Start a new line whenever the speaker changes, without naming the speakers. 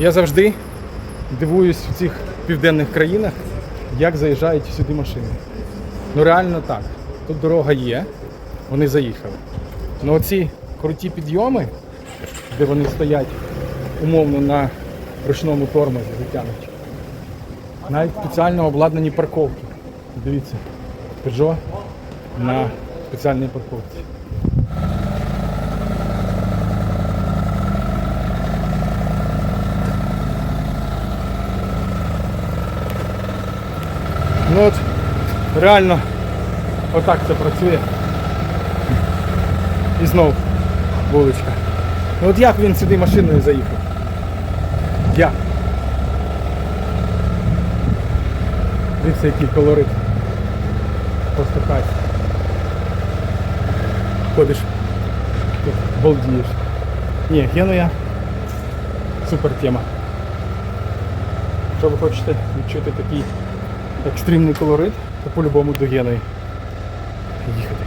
Я завжди дивуюсь в цих південних країнах, як заїжджають сюди машини. Ну реально так. Тут дорога є, вони заїхали. Ну оці круті підйоми, де вони стоять умовно на ручному тормозі витягнуті. Навіть спеціально обладнані парковки. Дивіться, Peugeot на спеціальній парковці. Ну от реально отак це працює. І знов вуличка. Ну от як він сюди машиною заїхав? Як? Дивіться, який колорит. Просто. Ходиш. Тут балдієш. Ні, Генуя. Супер тема. Якщо ви хочете відчути такий екстремний колорит, то по-любому до Геної їхати.